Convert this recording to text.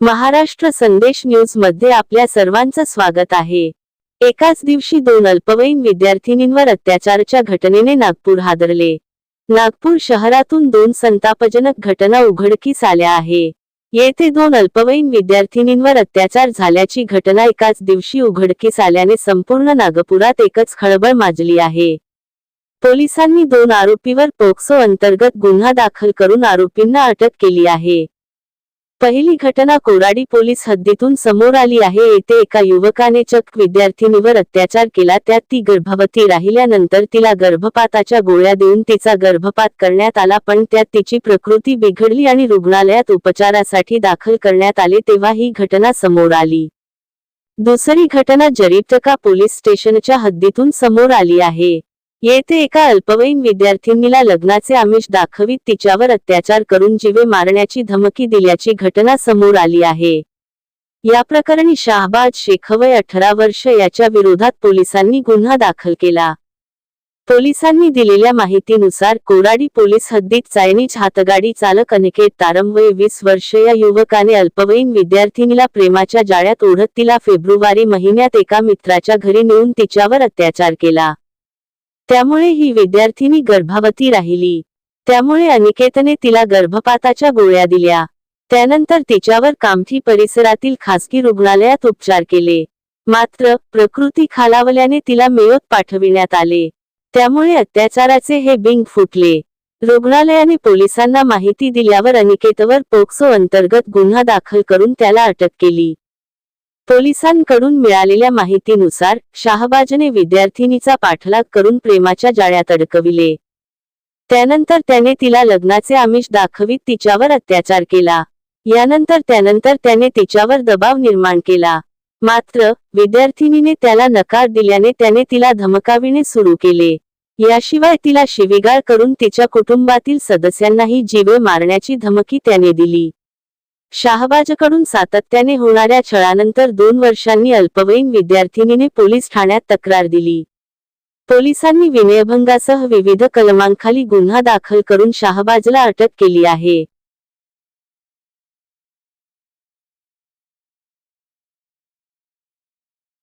महाराष्ट्र संदेश न्यूजमध्ये आपल्या सर्वांचं स्वागत आहे. एकाच दिवशी दोन अल्पवयीन विद्यार्थिनींवर अत्याचाराच्या घटनेने नागपूर हादरले. नागपूर शहरातून दोन संतापजनक घटना उघडकीस आल्या आहे. येथे दोन अल्पवयीन विद्यार्थिनींवर अत्याचार झाल्याची घटना एकाच दिवशी उघडकीस आल्याने संपूर्ण नागपुरात एकच खळबळ माजली आहे. पोलिसांनी दोन आरोपीवर पोक्सो अंतर्गत गुन्हा दाखल करून आरोपींना अटक केली आहे. पहिली घटना कोराडी पोलीस हद्दीतून समोर आली आहे. येथे एका युवकाने चक विद्यार्थिनीवर अत्याचार केला. त्यात ती गर्भवती राहिल्यानंतर तिला गर्भपाताच्या गोळ्या देऊन तिचा गर्भपात करण्यात आला. पण त्यात तिची प्रकृती बिघडली आणि रुग्णालयात उपचारासाठी दाखल करण्यात आले तेव्हा ही घटना समोर आली. दुसरी घटना जरीपटका पोलीस स्टेशनच्या हद्दीतून समोर आली आहे. येथे एका अल्पवयीन विद्यार्थिनीला लग्नाचे आमिष दाखवीत तिच्यावर अत्याचार करून जीवे मारण्याची धमकी दिल्याची घटना समोर आली आहे. या प्रकरणी शाहबाज शेखवय अठरा वर्ष याच्या विरोधात पोलिसांनी गुन्हा दाखल केला. पोलिसांनी दिलेल्या माहितीनुसार कोराडी पोलीस हद्दीत चायनीज हातगाडी चालक अनिकेत तारमवय वीस वर्ष या युवकाने अल्पवयीन विद्यार्थिनीला प्रेमाच्या जाळ्यात ओढत तिला फेब्रुवारी महिन्यात एका मित्राच्या घरी नेऊन तिच्यावर अत्याचार केला. त्यामुळे ही विद्यार्थिनी गर्भावती राहिली. त्यामुळे अनिकेतने तिला गर्भपाताच्या गोळ्या दिल्या. त्यानंतर तिच्यावर कामठी परिसरातील खासगी रुग्णालयात उपचार केले. मात्र प्रकृती खालावल्याने तिला मेयोत पाठविण्यात आले. त्यामुळे अत्याचाराचे हे बिंग फुटले. रुग्णालयाने पोलिसांना माहिती दिल्यावर अनिकेतवर पोक्सो अंतर्गत गुन्हा दाखल करून त्याला अटक केली. पोलिसांकडून मिळालेल्या माहितीनुसार शाहबाजने विद्यार्थिनीचा पाठलाग करून प्रेमाच्या जाळ्यात अडकविले. त्यानंतर त्याने तिला लग्नाचे आमिष दाखवीत तिच्यावर अत्याचार केला. यानंतर त्यानंतर त्याने तिच्यावर दबाव निर्माण केला. मात्र विद्यार्थिनीने त्याला नकार दिल्याने त्याने तिला धमकाविणे सुरू केले. याशिवाय तिला शिवीगाळ करून तिच्या कुटुंबातील सदस्यांनाही जीवे मारण्याची धमकी त्याने दिली. शाहबाजकडून सातत्याने होणाऱ्या छळानंतर दोन वर्षांनी अल्पवयीन विद्यार्थिनीने पोलीस ठाण्यात तक्रार दिली. पोलिसांनी विनयभंगासह विविध कलमांखाली गुन्हा दाखल करून शाहबाजला अटक केली आहे.